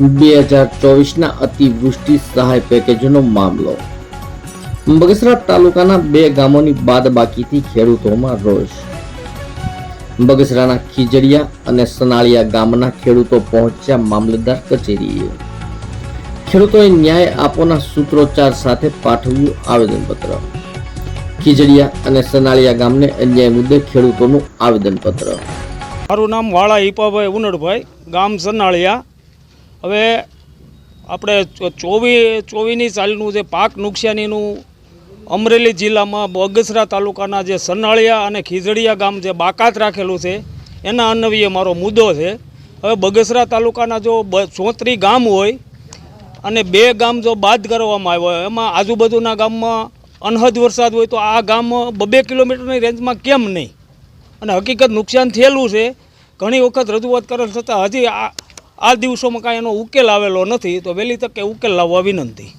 બે હજાર ચોવીસના અતિવૃષ્ટિ સહાય પેકેજનો મામલો. બગસરા તાલુકાના બે ગામોની બાદબાકીથી ખેડૂતોમાં રોષ. બગસરાના ખીજડીયા અને સનાળિયા ગામના ખેડૂતો પહોંચ્યા મામલતદાર કચેરીએ. ખેડૂતોએ ન્યાય આપોના સૂત્રોચ્ચાર સાથે પાઠવ્યું આવેદનપત્ર. ખીજડીયા અને સનાળિયા ગામને અન્યાય મુદ્દે ખેડૂતોનું આવેદનપત્ર. મારું નામ વાળા હિપાભાઈ ઉનડભાઈ, ગામ સનાળિયા. હવે આપણે ચોવી ચોવીની સાલનું જે પાક નુકસાનીનું અમરેલી જિલ્લામાં બગસરા તાલુકાના જે સનાળિયા અને ખીજડીયા ગામ જે બાકાત રાખેલું છે, એના અન્વયે મારો મુદ્દો છે. હવે બગસરા તાલુકાના જો ચોત્રી ગામ હોય અને બે ગામ જો બાદ કરવામાં આવ્યો હોય, એમાં આજુબાજુના ગામમાં અનહદ વરસાદ હોય તો આ ગામ બબે કિલોમીટરની રેન્જમાં કેમ નહીં? અને હકીકત નુકસાન થયેલું છે. ઘણી વખત રજૂઆત કરેલ છતાં હજી આ આ દિવસોમાં કાંઈ એનો ઉકેલ આવેલો નથી તો વહેલી તકે ઉકેલ લાવવા વિનંતી.